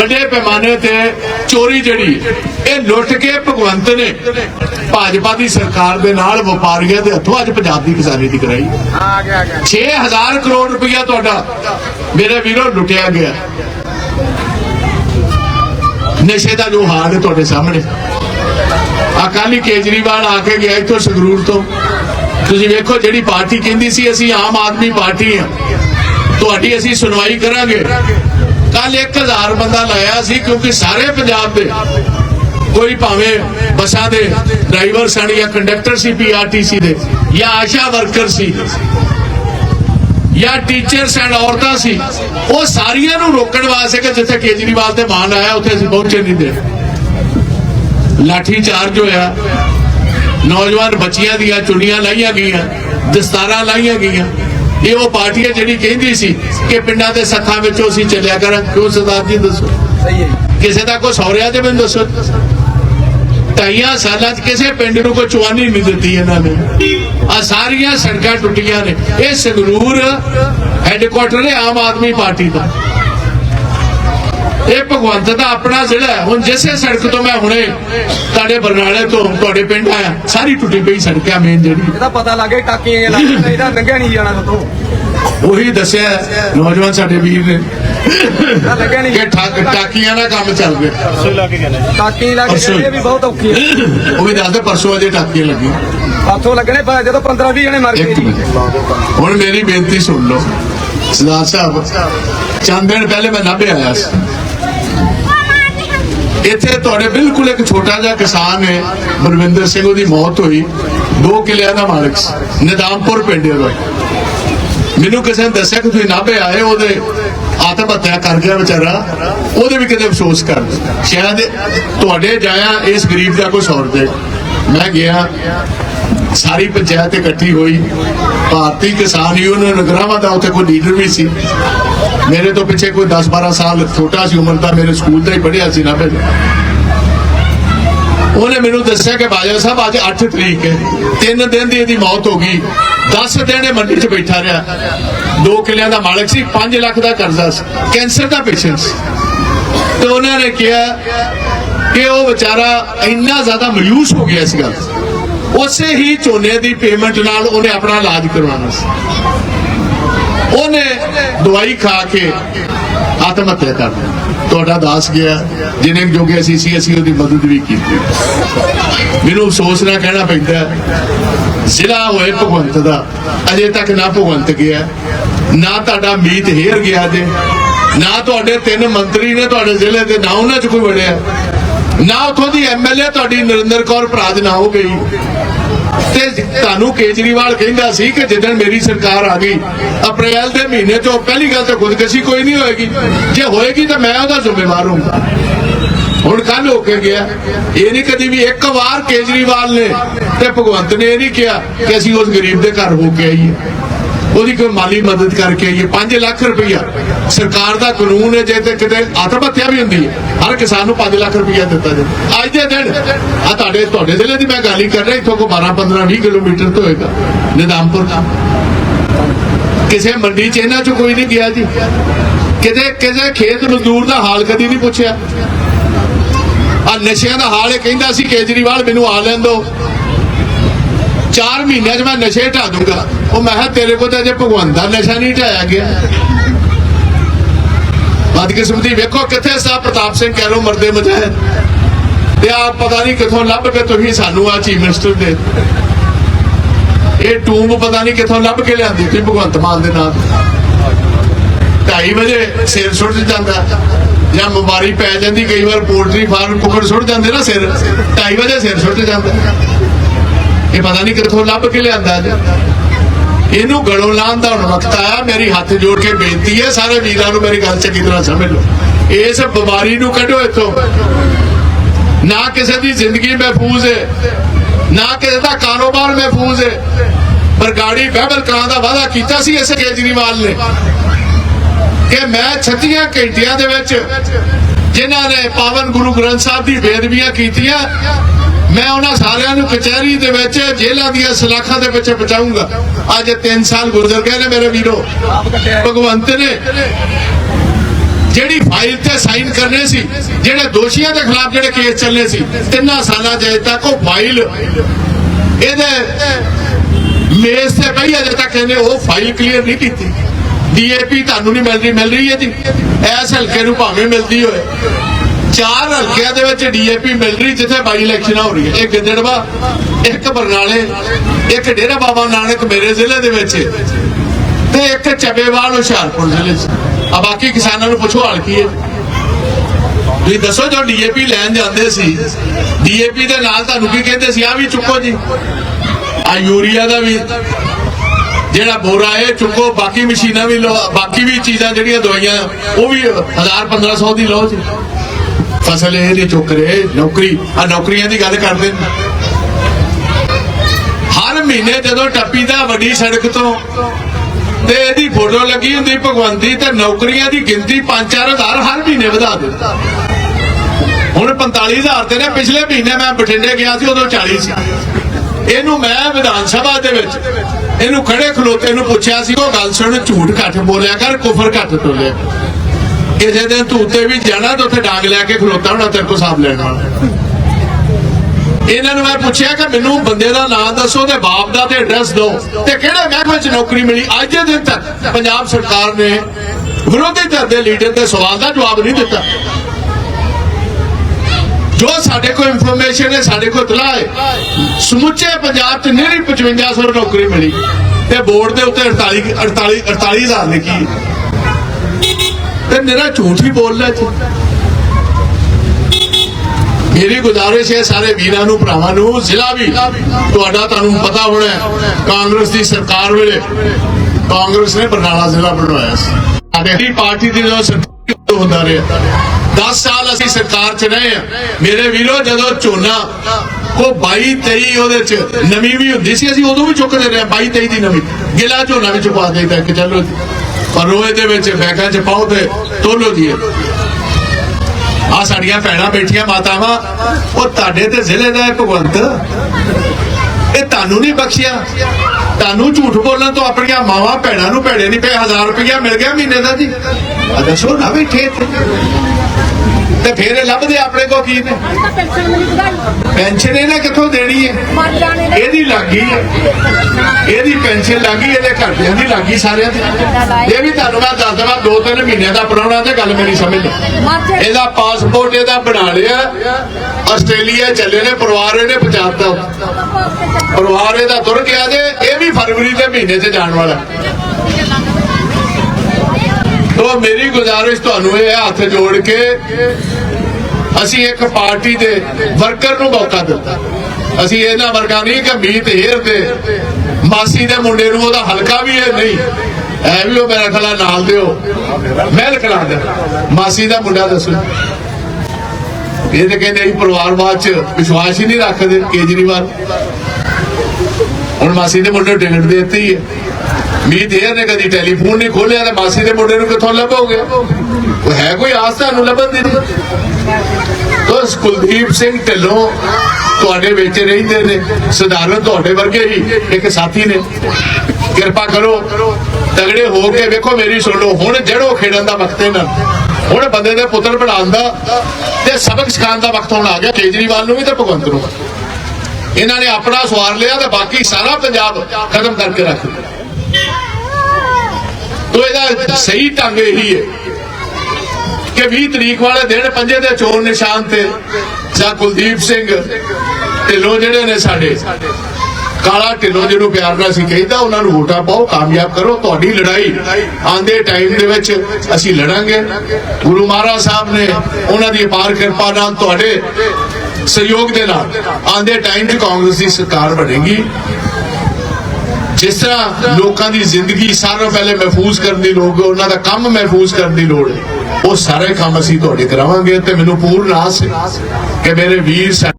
ਵੱਡੇ ਪੈਮਾਨੇ ਤੇ ਚੋਰੀ ਜਿਹੜੀ ਇਹ ਲੁੱਟ ਕੇ ਭਗਵੰਤ ਨੇ ਭਾਜਪਾ ਦੀ ਸਰਕਾਰ ਦੇ ਨਾਲ ਵਪਾਰੀਆਂ ਦੇ ਹੱਥੋਂ ਅੱਜ ਪੰਜਾਬ ਦੀ ਕਿਸਾਨੀ ਦੀ ਕਰਾਈ। ਆ ਗਿਆ 6000 ਕਰੋੜ ਰੁਪਇਆ ਤੁਹਾਡਾ ਮੇਰੇ ਵੀਰੋ ਲੁੱਟਿਆ ਗਿਆ। ਨਸ਼ੇ ਦਾ ਜੋ ਹਾਲ ਹੈ ਤੁਹਾਡੇ ਸਾਹਮਣੇ। ਅਕਾਲੀ ਕੇਜਰੀਵਾਲ ਆ ਕੇ ਗਿਆ ਇੱਥੋਂ ਸੰਗਰੂਰ ਤੋਂ। ਤੁਸੀਂ ਵੇਖੋ ਜਿਹੜੀ ਪਾਰਟੀ ਕਹਿੰਦੀ ਸੀ, ਅਸੀਂ ਆਮ ਆਦਮੀ ਪਾਰਟੀ ਆ ਤੁਹਾਡੀ ਅਸੀਂ ਸੁਣਵਾਈ ਕਰਾਂਗੇ। ਕੱਲ 1000 ਬੰਦਾ ਲਾਇਆ ਸੀ, ਕਿਉਂਕਿ ਸਾਰੇ ਪੰਜਾਬ ਦੇ, ਕੋਈ ਭਾਵੇਂ ਬੱਸਾਂ ਦੇ ਡਰਾਈਵਰ ਸਨ ਜਾਂ ਕੰਡਕਟਰ ਸੀ ਪੀਆਰਟੀਸੀ ਦੇ, ਜਾਂ ਆਸ਼ਾ ਵਰਕਰ ਸੀ, ਜਾਂ ਟੀਚਰਸ ਐਂਡ ਔਰਤਾਂ ਸੀ, ਉਹ ਸਾਰੀਆਂ ਨੂੰ ਰੋਕਣ ਵਾਸਤੇ ਕਿ ਜਿੱਥੇ ਕੇਜਰੀਵਾਲ ਤੇ ਮਾਨ ਆਇਆ, ਉੱਥੇ ਅਸੀਂ ਪਹੁੰਚੇ ਨਹੀਂ ਦੇ ਲਾਠੀ ਚਾਰਜ ਹੋਇਆ। ਨੌਜਵਾਨ ਬੱਚੀਆਂ ਦੀਆਂ ਚੁੰਨੀਆਂ ਲਾਈਆਂ ਗਈਆਂ, ਦਸਤਾਰਾਂ ਲਾਈਆਂ ਗਈਆਂ। ਇਹ ਉਹ ਪਾਰਟੀ ਹੈ ਜਿਹੜੀ ਕਹਿੰਦੀ ਸੀ ਕਿ ਪਿੰਡਾਂ ਦੇ ਸੱਥਾਂ ਵਿੱਚੋਂ ਅਸੀਂ ਚੱਲਿਆ ਕਰਾਂ। ਕਿਉਂ ਸਰਦਾਰ ਜੀ ਦੱਸੋ? ਸਹੀ ਹੈ ਕਿਸੇ ਦਾ ਕੋਈ ਸੌਰਿਆ ਤੇ ਮੈਨੂੰ ਦੱਸੋ। ਢਾਈਆਂ ਸਾਲਾਂ 'ਚ ਕਿਸੇ ਪਿੰਡ ਨੂੰ ਕੋਈ ਚੁਆਨੀ ਨਹੀਂ ਦਿੱਤੀ ਇਹਨਾਂ ਨੇ। ਆ ਸਾਰੀਆਂ ਸੜਕਾਂ ਟੁੱਟੀਆਂ ਨੇ। ਇਹ ਸੰਗਰੂਰ ਹੈੱਡਕੁਆਟਰ ਹੈ, ਆਮ ਆਦਮੀ ਪਾਰਟੀ ਦਾ। ਇਹ ਭਗਵੰਤ ਦਾ ਆਪਣਾ ਜ਼ਿਲ੍ਹਾ ਹੈ। ਹੁਣ ਜਿਸੇ ਸੜਕ ਤੋਂ ਮੈਂ ਹੁਣੇ ਤੁਹਾਡੇ ਬਰਨਾਲੇ ਤੋਂ ਤੁਹਾਡੇ ਪਿੰਡ ਆਇਆ ਸਾਰੀ ਟੁੱਟੀ ਪਈ ਸੜਕ ਆ ਮੇਨ ਜਿਹੜੀ। ਇਹਦਾ ਪਤਾ ਲੱਗੇ ਟਾਕੀਆਂ ਜਿਹਾ ਲੱਗਦਾ ਇਹਦਾ ਲੰਘਿਆ ਨਹੀਂ ਜਾਣਾ ਤੋਂ ਉਹੀ ਦੱਸਿਆ ਨੌਜਵਾਨ ਸਾਡੇ ਵੀਰ ਨੇ ਕਿ ਟਾਕੀਆਂ ਦਾ ਕੰਮ ਚੱਲ ਰਿਹਾ। ਟਾਕੀ ਲੱਗ ਪਰਸੋਂ ਹੀ। ਇਹ ਵੀ ਬਹੁਤ ਔਖੀ ਹੈ ਉਹ ਵੀ ਦੱਸਦੇ ਪਰਸੋਂ ਅਜੇ ਟਾਕੀਆਂ ਲੱਗੀਆਂ। ਹੱਥੋਂ ਲੱਗਣੇ ਪਰ ਜਦੋਂ 15 20 ਜਣੇ ਮਰ ਗਏ ਹੁਣ ਮੇਰੀ ਬੇਨਤੀ ਸੁਣ ਲਓ। ਸਰਦਾਰ ਸਾਹਿਬ ਚੰਦ ਦਿਨ ਪਹਿਲੇ ਮੈਂ ਨਾਭੇ ਆਇਆ ਸੀ। ਇੱਥੇ ਤੁਹਾਡੇ ਬਿਲਕੁਲ ਇੱਕ ਛੋਟਾ ਜਿਹਾ ਕਿਸਾਨ ਹੈ, ਬਲਵਿੰਦਰ ਸਿੰਘ, ਉਹਦੀ ਮੌਤ ਹੋਈ। ਦੋ ਕਿਲਿਆਂ ਦਾ ਮਾਲਕ ਸੀ ਨਿਦਾਮਪੁਰ ਪਿੰਡ ਦਾ ਮੈਨੂੰ ਕਿਸੇ ਨੇ ਦੱਸਿਆ ਕਿ ਤੁਸੀਂ ਨਾਭੇ ਆਏ ਉਹਦੇ ਆਤਮ ਹੱਤਿਆ ਕਰ ਗਿਆ ਵਿਚਾਰਾ। ਉਹਦੇ ਵੀ ਕਿਤੇ ਅਫਸੋਸ ਕਰ ਸ਼ਾਇਦ ਤੁਹਾਡੇ ਜਾਇਆ ਇਸ ਗਰੀਬ ਦਾ ਕੋਈ ਸੌਰ ਦੇ ਮੈਂ ਗਿਆ, ਸਾਰੀ ਪੰਚਾਇਤ ਇਕੱਠੀ ਹੋਈ। ਭਾਰਤੀ ਕਿਸਾਨ ਯੂਨੀਅਨ ਨਗਰਾਵਾਂ ਦਾ ਉੱਥੇ ਕੋਈ ਲੀਡਰ ਵੀ ਸੀ। ਮੇਰੇ ਤੋਂ ਪਿੱਛੇ ਕੋਈ 10 12 ਸਾਲ ਛੋਟਾ ਸੀ ਉਮਰ ਦਾ ਮੇਰੇ ਸਕੂਲ ਦਾ ਹੀ ਪੜ੍ਹਿਆ ਸੀ ਨਾ ਫਿਰ। ਉਹਨੇ ਮੈਨੂੰ ਦੱਸਿਆ ਕਿ ਬਾਜਾ ਸਾਹਿਬ, ਅੱਜ 8 ਤਰੀਕ ਹੈ। ਤਿੰਨ ਦਿਨ ਦੀ ਇਹਦੀ ਮੌਤ ਹੋ ਗਈ। 10 ਦਿਨ ਇਹ ਮੰਡੀ 'ਚ ਬੈਠਾ ਰਿਹਾ। ਦੋ ਕਿਲਿਆਂ ਦਾ ਮਾਲਕ ਸੀ 5 ਲੱਖ ਦਾ ਕਰਜ਼ਾ ਸੀ। ਕੈਂਸਰ ਦਾ ਪੇਸ਼ੈਂਟ ਸੀ। ਤੇ ਉਹਨਾਂ ਨੇ ਕਿਹਾ ਕਿ ਉਹ ਵਿਚਾਰਾ ਇੰਨਾ ਜ਼ਿਆਦਾ ਮਯੂਸ ਹੋ ਗਿਆ ਸੀਗਾ। ਉਸੇ ਹੀ ਝੋਨੇ ਦੀ ਪੇਮੈਂਟ ਨਾਲ ਉਹਨੇ ਆਪਣਾ ਇਲਾਜ ਕਰਵਾਉਣਾ ਸੀ। ਉਹਨੇ ਦਵਾਈ ਖਾ ਕੇ ਆਤਮ ਹੱਤਿਆ ਕਰ ਲਈ ਤੁਹਾਡਾ ਦਾਸ ਗਿਆ ਜਿਨੇ ਜੋਗੇ ਅਸੀਂ ਸੀ, ਅਸੀਂ ਉਹਦੀ ਮਦਦ ਵੀ ਕੀਤੀ। ਮੈਨੂੰ ਅਫਸੋਸ ਨਾਲ ਕਹਿਣਾ ਪੈਂਦਾ ਜ਼ਿਲ੍ਹਾ ਹੋਏ ਭਗਵੰਤ ਦਾ, ਅਜੇ ਤੱਕ ਨਾ ਭਗਵੰਤ ਗਿਆ, ਨਾ ਤੁਹਾਡਾ ਮੀਤ ਹੇਰ ਗਿਆ ਜੇ, ਨਾ ਤੁਹਾਡੇ ਤਿੰਨ ਮੰਤਰੀ ਨੇ ਤੁਹਾਡੇ ਜ਼ਿਲ੍ਹੇ ਦੇ ਨਾ ਉਹਨਾਂ ਚ ਕੋਈ ਵੜਿਆ। ਨਾ ਉਥੋਂ ਦੀ ਐਮਐਲਏ ਤੁਹਾਡੀ ਨਰਿੰਦਰ ਕੌਰ ਭਰਾਜ ਨਾ ਹੋ ਗਈ। ਤੇ ਤੁਹਾਨੂੰ ਕੇਜਰੀਵਾਲ ਕਹਿੰਦਾ ਸੀ ਕਿ ਜਦੋਂ ਮੇਰੀ ਸਰਕਾਰ ਆ ਗਈ, ਅਪ੍ਰੈਲ ਦੇ ਮਹੀਨੇ ਤੋਂ ਪਹਿਲੀ ਗੱਲ ਤਾਂ ਖੁਦਕਸ਼ੀ ਕੋਈ ਨਹੀਂ ਹੋਏਗੀ। ਜੇ ਹੋਏਗੀ ਤਾਂ ਮੈਂ ਉਹਦਾ ਜ਼ਿੰਮੇਵਾਰ ਹੋਊਂਗਾ। ਹੁਣ ਕੱਲ ਹੋ ਕੇ ਗਿਆ। ਇਹ ਨਹੀਂ ਕਦੀ ਵੀ ਇੱਕ ਵਾਰ ਕੇਜਰੀਵਾਲ ਨੇ ਤੇ ਭਗਵੰਤ ਨੇ ਇਹ ਨਹੀਂ ਕਿਹਾ ਕਿ ਅਸੀਂ ਉਸ ਗਰੀਬ ਦੇ ਘਰ ਹੋ ਕੇ ਆਈਏ। ਉਹਦੀ ਕੋਈ ਮਾਲੀ ਮਦਦ ਕਰਕੇ ਆਈਏ 5 ਲੱਖ ਰੁਪਈਆ। ਸਰਕਾਰ ਦਾ ਕਾਨੂੰਨ ਹੈ, ਜੇ ਤੇ ਕਿਤੇ ਆਤਮ ਹੱਤਿਆ ਵੀ ਹੁੰਦੀ ਹੈ, ਹਰ ਕਿਸਾਨ ਨੂੰ 5 ਲੱਖ ਰੁਪਈਆ ਦਿੱਤਾ ਜਾਂਦਾ ਅੱਜ ਦੇ ਦਿਨ ਆ ਤੁਹਾਡੇ ਤੁਹਾਡੇ ਜ਼ਿਲ੍ਹੇ ਦੀ ਮੈਂ ਗੱਲ ਹੀ ਕਰ ਰਿਹਾ, ਇੱਥੋਂ ਕੋ 12 15 20 ਕਿਲੋਮੀਟਰ ਤੋਂ ਹੋਏਗਾ, ਨਿਜ਼ਾਮਪੁਰ ਦਾ। ਕਿਸੇ ਮੰਡੀ 'ਚ ਇਹਨਾਂ ਚ ਕੋਈ ਨਹੀਂ ਗਿਆ ਜੀ। ਕਿਤੇ, ਕਿਸੇ ਖੇਤ ਮਜ਼ਦੂਰ ਦਾ ਹਾਲ ਕਦੀ ਨਹੀਂ ਪੁੱਛਿਆ। ਆ ਨਸ਼ਿਆਂ ਦਾ ਹਾਲ ਇਹ ਕਹਿੰਦਾ ਸੀ, ਕੇਜਰੀਵਾਲ ਮੈਨੂੰ ਆ ਲੈਣ ਦਿਓ। 4 ਮਹੀਨਿਆਂ 'ਚ ਮੈਂ ਨਸ਼ੇ ਢਾ ਦੂੰਗਾ। ਉਹ ਮੈਂ ਕਿਹਾ, ਤੇਰੇ ਕੋਲ ਤਾਂ ਅਜੇ ਭਗਵੰਤ ਦਾ ਨਸ਼ਾ ਨਹੀਂ ਢਾਇਆ ਗਿਆ। ਬਦਕਿਸਮਤੀ ਵੇਖੋ ਕਿੱਥੇ ਸਾਹਿਬ ਪ੍ਰਤਾਪ ਸਿੰਘ ਕਹਿ ਲੋ ਮਰਦੇ ਮਜਾਇਦ ਤੇ ਆ ਪਤਾ ਨਹੀਂ ਕਿੱਥੋਂ ਲੱਭ ਕੇ ਤੁਸੀਂ ਸਾਨੂੰ ਆ ਚੀਫ ਮਿਨਿਸਟਰ ਦੇ। ਇਹ ਟੂਮ ਪਤਾ ਨਹੀਂ ਕਿੱਥੋਂ ਲੱਭ ਕੇ ਲਿਆਂਦੀ ਤੁਸੀਂ ਭਗਵੰਤ ਮਾਨ ਦੇ ਨਾਂ ਤੇ। 2:30 ਵਜੇ ਸਿਰ ਸੁੱਟ ਜਾਂਦਾ। ਜਾਂ ਬਿਮਾਰੀ ਪੈ ਜਾਂਦੀ, ਕਈ ਵਾਰ ਪੋਲਟਰੀ ਫਾਰਮ ਕੁੱਕੜ ਸੁੱਟ ਜਾਂਦੇ ਨਾ ਸਿਰ। 2:30 ਵਜੇ ਸਿਰ ਸੁੱਟ ਜਾਂਦਾ। ਇਹ ਪਤਾ ਨਹੀਂ ਕਿੱਥੋਂ ਲੱਭ ਕੇ ਲਿਆਂਦਾ ਅੱਜ ਇਹਨੂੰ ਗਲੋਂ ਲਾਉਣ ਦਾ ਹੁਣ ਵਕਤ ਆਇਆ, ਮੇਰੀ ਹੱਥ ਜੋੜ ਕੇ ਬੇਨਤੀ ਹੈ, ਸਾਰੇ ਵੀਰਾਂ ਨੂੰ ਮੇਰੀ ਗੱਲ ਚੰਗੀ ਤਰ੍ਹਾਂ ਸਮਝ ਲਓ। ਇਸ ਬਿਮਾਰੀ ਨੂੰ ਕੱਢੋ ਇੱਥੋਂ। ਨਾ ਕਿਸੇ ਦੀ ਜ਼ਿੰਦਗੀ ਮਹਿਫੂਜ਼ ਹੈ, ਨਾ ਕਿਸੇ ਦਾ ਕਾਰੋਬਾਰ ਮਹਿਫੂਜ਼ ਹੈ। ਪਰ ਗਾੜੀ ਬਹਿਬਲ ਕਰਾਂ ਦਾ ਵਾਅਦਾ ਕੀਤਾ ਸੀ ਇਸ ਕੇਜਰੀਵਾਲ ਨੇ ਕਿ ਮੈਂ 36 ਘੰਟਿਆਂ ਦੇ ਵਿੱਚ ਜਿਨ੍ਹਾਂ ਨੇ ਪਾਵਨ ਗੁਰੂ ਗ੍ਰੰਥ ਸਾਹਿਬ ਦੀ ਬੇਦਬੀਆਂ ਕੀਤੀਆਂ ਮੈਂ ਉਹਨਾਂ ਸਾਰਿਆਂ ਨੂੰ ਕਚਹਿਰੀ ਦੇ ਵਿੱਚ, ਜੇਲ੍ਹਾਂ ਦੀਆਂ ਸਲਾਖਾਂ ਦੇ ਵਿੱਚ ਪਹੁੰਚਾਊਂਗਾ। ਅੱਜ 3 ਸਾਲ ਗੁਜ਼ਰ ਗਏ ਨੇ ਮੇਰੇ ਵੀਰੋ। ਭਗਵੰਤ ਨੇ ਜਿਹੜੀ ਫਾਈਲ ਤੇ ਸਾਈਨ ਕਰਨੇ ਸੀ, ਜਿਹੜੇ ਦੋਸ਼ੀਆਂ ਦੇ ਖਿਲਾਫ ਜਿਹੜੇ ਕੇਸ ਚੱਲੇ ਸੀ, ਤਿੰਨਾਂ ਸਾਲਾਂ ਜੈ ਤੱਕ ਉਹ ਫਾਈਲ ਇਹਦੇ ਮੇਜ਼ ਤੇ ਪਈ, ਅਜੇ ਤੱਕ ਇਹਨੇ ਉਹ ਫਾਈਲ ਕਲੀਅਰ ਨਹੀਂ ਕੀਤੀ। ਡੀਏਪੀ ਤੁਹਾਨੂੰ ਨਹੀਂ ਮਿਲ ਰਹੀ ਮਿਲ ਰਹੀ ਹੈ ਜੀ। ਐਸ ਹਲਕੇ ਨੂੰ ਭਾਵੇਂ ਮਿਲਦੀ ਹੋਏ। ਚਾਰ ਹਲਕਿਆਂ ਦੇ ਵਿੱਚ ਡੀਏਪੀ ਮਿਲ ਰਹੀ ਜਿੱਥੇ ਬਾਈ ਇਲੈਕਸ਼ਨਾਂ ਹੋ ਰਹੀ ਇੱਕ ਗਿੱਦੜਵਾ, ਇੱਕ ਬਰਨਾਲੇ, ਇੱਕ ਡੇਰਾ ਬਾਬਾ ਨਾਨਕ ਮੇਰੇ ਜ਼ਿਲ੍ਹੇ ਦੇ ਵਿੱਚ। ਤੇ ਇੱਕ ਚੱਬੇਵਾਲ ਹੁਸ਼ਿਆਰਪੁਰ ਜ਼ਿਲ੍ਹੇ 'ਚ। ਆ ਬਾਕੀ ਕਿਸਾਨਾਂ ਨੂੰ ਪੁੱਛੋ ਹਾਲ ਕੀ ਹੈ। ਤੁਸੀਂ ਦੱਸੋ ਜੋ ਡੀਏਪੀ ਲੈਣ ਜਾਂਦੇ ਸੀ। ਡੀਏਪੀ ਦੇ ਨਾਲ ਤੁਹਾਨੂੰ ਕੀ ਕਹਿੰਦੇ ਸੀ? ਆ ਵੀ ਚੁੱਕੋ ਜੀ। ਆ ਯੂਰੀਆ ਦਾ ਵੀ। ਜਿਹੜਾ ਬੋਰਾ ਹੈ ਚੁੱਕੋ। ਬਾਕੀ ਮਸ਼ੀਨਾਂ ਵੀ ਲਓ ਬਾਕੀ ਵੀ ਚੀਜ਼ਾਂ ਜਿਹੜੀਆਂ ਦਵਾਈਆਂ, ਉਹ ਵੀ 1000 1500 ਦੀ ਲਓ ਜੀ। ਫਸਲ ਇਹ ਨਹੀਂ ਚੁੱਕ ਰਹੇ, ਨੌਕਰੀ ਆ ਨੌਕਰੀਆਂ ਦੀ ਗੱਲ ਕਰਦੇ ਹਰ ਮਹੀਨੇ ਜਦੋਂ ਟੱਪੀ ਦਾ ਵੱਡੀ ਸੜਕ ਤੋਂ ਤੇ ਇਹਦੀ ਫੋਟੋ ਲੱਗੀ ਹੁੰਦੀ ਭਗਵੰਤੀ ਤੇ ਨੌਕਰੀਆਂ ਦੀ ਗਿਣਤੀ 5-4000 ਹਰ ਮਹੀਨੇ ਵਧਾ ਦਿੱਤਾ ਹੁਣ 45000 ਤੇ ਨੇ ਪਿਛਲੇ ਮਹੀਨੇ ਮੈਂ ਬਠਿੰਡੇ ਗਿਆ ਸੀ, ਉਦੋਂ 40 ਸੀ। ਇਹਨੂੰ ਮੈਂ ਵਿਧਾਨ ਸਭਾ ਦੇ ਵਿੱਚ ਇਹਨੂੰ ਖੜੇ ਖਲੋਤੇ ਨੂੰ ਪੁੱਛਿਆ ਸੀ, ਉਹ ਗੱਲ ਸੁਣ, ਝੂਠ ਘੱਟ ਬੋਲਿਆ ਕਰ, ਕੁਫਰ ਘੱਟ ਤੋਲਿਆ ਕਿਸੇ ਦਿਨ ਤੂੰ ਉੱਤੇ ਵੀ ਜਾਣਾ ਤਾਂ ਉੱਥੇ ਡਾਂਗ ਲੈ ਕੇ ਖਲੋਤਾ ਹੋਣਾ ਤੇਰੇ ਕੋਲ ਸਾਥ ਲੈਣ ਵਾਲਾ ਇਹਨਾਂ ਨੂੰ ਮੈਂ ਪੁੱਛਿਆ ਕਿ ਮੈਨੂੰ ਬੰਦੇ ਦਾ ਨਾਮ ਦੱਸੋ ਤੇ ਬਾਪ ਦਾ ਤੇ ਐਡਰੈਸ ਦਿਓ ਤੇ ਕਿਹੜੇ ਮਹਿਕਮੇ 'ਚ ਨੌਕਰੀ ਮਿਲੀ? ਅੱਜ ਦੇ ਦਿਨ ਤੱਕ ਪੰਜਾਬ ਸਰਕਾਰ ਨੇ ਵਿਰੋਧੀ ਧਿਰ ਦੇ ਲੀਡਰ ਦੇ ਸਵਾਲ ਦਾ ਜਵਾਬ ਨਹੀਂ ਦਿੱਤਾ। ਜੋ ਸਾਡੇ ਕੋਲ ਇਨਫੋਰਮੇਸ਼ਨ ਹੈ, ਸਾਡੇ ਕੋਲ ਤਲਾ ਹੈ, ਸਮੁੱਚੇ ਪੰਜਾਬ 'ਚ ਨਿਹਰੀ 5500 ਨੌਕਰੀ ਮਿਲੀ ਤੇ ਬੋਰਡ ਦੇ ਉੱਤੇ 48 48 48000 ਲਿਖੀ ਹੈ। ਤੇ ਝੂਠ ਹੀ ਬੋਲ ਮੇਰੀ ਗੁਜ਼ਾਰਿਸ਼ ਹੈ ਸਾਰੇ ਵੀਰਾਂ ਨੂੰ, ਭਰਾਵਾਂ ਨੂੰ, ਜ਼ਿਲ੍ਹਾ ਵੀ ਤੁਹਾਡਾ ਤੁਹਾਨੂੰ ਪਤਾ ਹੋਣਾ ਕਾਂਗਰਸ ਦੀ ਸਰਕਾਰ ਵੇਲੇ ਕਾਂਗਰਸ ਨੇ ਬਰਨਾਲਾ ਜ਼ਿਲ੍ਹਾ ਬਣਵਾਇਆ ਸੀ। ਸਾਡੀ ਪਾਰਟੀ ਦੀ ਜਦੋਂ ਸਰਕਾਰ ਹੁੰਦਾ ਰਿਹਾ 10 ਸਾਲ ਅਸੀਂ ਸਰਕਾਰ ਚ ਰਹੇ ਆ ਮੇਰੇ ਵੀਰੋ, ਜਦੋਂ ਝੋਨਾ ਉਹ 22 23 ਉਹਦੇ ਚ ਨਵੀਂ ਵੀ ਹੁੰਦੀ ਸੀ, ਅਸੀਂ ਉਦੋਂ ਵੀ ਚੁੱਕਦੇ ਰਹੇ 22 23 ਦੀ ਨਵੀਂ। ਗਿਲਾ ਝੋਨਾ ਵੀ ਚੁਕਾ ਦੇਈਦਾ ਕਿ ਚਲੋ ਪਰ ਰੋਏ ਦੇ ਵਿੱਚ ਬੈਗਾਂ ਚ ਪਾਓ ਤੇ ਤੋਲੋ ਜੀ। ਆ ਸਾਡੀਆਂ ਭੈਣਾਂ ਬੈਠੀਆਂ ਮਾਤਾਵਾਂ, ਉਹ ਤੁਹਾਡੇ ਤੇ ਜ਼ਿਲ੍ਹੇ ਦਾ ਭਗਵੰਤ। ਇਹ ਤੁਹਾਨੂੰ ਨਹੀਂ ਬਖਸ਼ਿਆ। ਤੁਹਾਨੂੰ ਝੂਠ ਬੋਲਣ ਤੋਂ ਆਪਣੀਆਂ ਮਾਵਾਂ ਭੈਣਾਂ ਨੂੰ ਭੈੜੇ ਨਹੀਂ ਪਏ 1000 ਰੁਪਇਆ ਮਿਲ ਗਿਆ ਮਹੀਨੇ ਦਾ ਜੀ। ਆ ਦੱਸੋ ਨਾ ਬੈਠੇ ਇੱਥੇ। ਤੇ ਫਿਰ ਇਹ ਲੱਭਦੇ ਆਪਣੇ ਕੋ ਕੀ ਨੇ? ਪੈਨਸ਼ਨ ਇਹਨੇ ਕਿੱਥੋਂ ਦੇਣੀ ਹੈ? ਇਹਦੀ ਲੱਗੀ ਹੈ। ਇਹਦੀ ਪੈਨਸ਼ਨ ਲੱਗੀ ਇਹਦੇ ਘਰਦਿਆਂ ਦੀ ਲੱਗੀ ਸਾਰਿਆਂ ਦੀ। ਇਹ ਵੀ ਤੁਹਾਨੂੰ ਮੈਂ ਦੱਸ ਦਵਾਂ ਦੋ ਤਿੰਨ ਮਹੀਨਿਆਂ ਦਾ ਪੁਰਾਣਾ ਤੇ ਗੱਲ ਮੇਰੀ ਸਮਝ ਲਓ। ਇਹਦਾ ਪਾਸਪੋਰਟ ਇਹਦਾ ਬਣਾ ਲਿਆ। ਆਸਟ੍ਰੇਲੀਆ ਚੱਲੇ ਨੇ ਪਰਿਵਾਰ ਇਹਨੇ ਪਹੁੰਚਾਤਾ। ਪਰਿਵਾਰ ਇਹਦਾ ਤੁਰ ਗਿਆ ਜੇ ਇਹ ਵੀ ਫਰਵਰੀ ਦੇ ਮਹੀਨੇ 'ਚ ਜਾਣ ਵਾਲਾ। ਤੋ ਮੇਰੀ ਗੁਜ਼ਾਰਿਸ਼ ਤੁਹਾਨੂੰ ਇਹ ਹੱਥ ਜੋੜ ਕੇ ਅਸੀਂ ਇੱਕ ਪਾਰਟੀ ਦੇ ਵਰਕਰ ਨੂੰ ਮੌਕਾ ਦਿੱਤਾ। ਅਸੀਂ ਇਹਨਾਂ ਵਰਗਾ ਨਹੀਂ ਕਿ ਮੀਤ ਹੇਰ ਤੇ ਮਾਸੀ ਦੇ ਮੁੰਡੇ ਨੂੰ ਉਹਦਾ ਹਲਕਾ ਵੀ ਇਹ ਨਹੀਂ, ਐ ਵੀ ਉਹ ਮੇਰਾ ਖਲਾ ਨਾਲ ਦਿਓ। ਮਹਿਲ ਕਲਾ ਦੇ, ਮਾਸੀ ਦਾ ਮੁੰਡਾ ਦੱਸੋ। ਇਹ ਤੇ ਕਹਿੰਦੇ ਅਸੀਂ ਪਰਿਵਾਰਵਾਦ ਚ ਵਿਸ਼ਵਾਸ ਹੀ ਨਹੀਂ ਰੱਖਦੇ ਕੇਜਰੀਵਾਲ। ਹੁਣ ਮਾਸੀ ਦੇ ਮੁੰਡੇ ਨੂੰ ਟਿਕਟ ਦੇ ਦਿੱਤੀ ਹੈ। ਮੀਤ ਇਹ ਨੇ ਕਦੀ ਟੈਲੀਫੋਨ ਨਹੀਂ ਖੋਲਿਆ ਤੇ ਮਾਸੀ ਦੇ ਮੁੰਡੇ ਨੂੰ ਕਿੱਥੋਂ ਲੱਭੋਗੇ? ਉਹ ਹੈ ਕੋਈ ਆਸ ਤੁਹਾਨੂੰ ਲੱਭਣ ਦੀ? ਤੋ ਕੁਲਦੀਪ ਸਿੰਘ ਢਿੱਲੋਂ ਤੁਹਾਡੇ ਵਿੱਚ ਰਹਿੰਦੇ ਨੇ, ਸਧਾਰਨ ਤੁਹਾਡੇ ਵਰਗੇ ਹੀ ਇੱਕ ਸਾਥੀ ਨੇ। ਕਿਰਪਾ ਕਰੋ, ਤਗੜੇ ਹੋ ਕੇ ਵੇਖੋ ਮੇਰੀ ਸੁਣ ਲਓ, ਹੁਣ ਜੜੋ ਖੇਡਣ ਦਾ ਵਕਤ ਹੈ ਨਾ, ਹੁਣ ਬੰਦੇ ਦੇ ਪੁੱਤਰ ਬਣਾਉਣ ਦਾ ਤੇ ਸਬਕ ਸਿਖਾਉਣ ਦਾ ਵਕਤ ਹੁਣ ਆ ਗਿਆ, ਕੇਜਰੀਵਾਲ ਨੂੰ ਵੀ ਤੇ ਭਗਵੰਤ ਨੂੰ। ਇਹਨਾਂ ਨੇ ਆਪਣਾ ਸਵਾਰ ਲਿਆ ਤੇ ਬਾਕੀ ਸਾਰਾ ਪੰਜਾਬ ਖਤਮ ਕਰਕੇ ਰੱਖ ਦਿੱਤਾ ਤੋ ਇਹਦਾ ਸਹੀ ਢੰਗ ਇਹੀ ਹੈ ਕਿ 20 ਤਰੀਕ ਵਾਲੇ ਦਿਨ ਪੰਜੇ ਦੇ ਚੋਣ ਨਿਸ਼ਾਨ ਤੇ ਜਾਂ ਕੁਲਦੀਪ ਸਿੰਘ ਢਿੱਲੋਂ ਜਿਹੜੇ ਨੇ ਸਾਡੇ, ਕਾਲਾ ਢਿੱਲੋਂ ਜਿਹਨੂੰ ਪਿਆਰ ਨਾਲ ਅਸੀਂ ਕਹਿੰਦਾ, ਉਹਨਾਂ ਨੂੰ ਵੋਟਾਂ ਪਾਓ, ਕਾਮਯਾਬ ਕਰੋ। ਤੁਹਾਡੀ ਲੜਾਈ ਆਂਦੇ ਟਾਈਮ ਦੇ ਵਿੱਚ ਅਸੀਂ ਲੜਾਂਗੇ। ਗੁਰੂ ਮਹਾਰਾਜ ਸਾਹਿਬ ਨੇ ਉਹਨਾਂ ਦੀ ਅਪਾਰ ਕਿਰਪਾ ਨਾਲ ਤੁਹਾਡੇ ਸਹਿਯੋਗ ਦੇ ਨਾਲ ਆਂਦੇ ਟਾਈਮ 'ਚ ਕਾਂਗਰਸ ਦੀ ਸਰਕਾਰ ਬਣੇਗੀ। ਜਿਸ ਤਰ੍ਹਾਂ ਲੋਕਾਂ ਦੀ ਜ਼ਿੰਦਗੀ ਸਾਰਿਆਂ ਤੋਂ ਪਹਿਲੇ ਮਹਿਫੂਜ਼ ਕਰਨ ਦੀ ਲੋੜ, ਉਹਨਾਂ ਦਾ ਕੰਮ ਮਹਿਫੂਜ਼ ਕਰਨ ਦੀ ਲੋੜ ਹੈ, ਉਹ ਸਾਰੇ ਕੰਮ ਅਸੀਂ ਤੁਹਾਡੇ ਕਰਾਵਾਂਗੇ ਤੇ ਮੈਨੂੰ ਪੂਰਨ ਆਸ ਹੈ ਕਿ ਮੇਰੇ ਵੀਰ ਸਾ-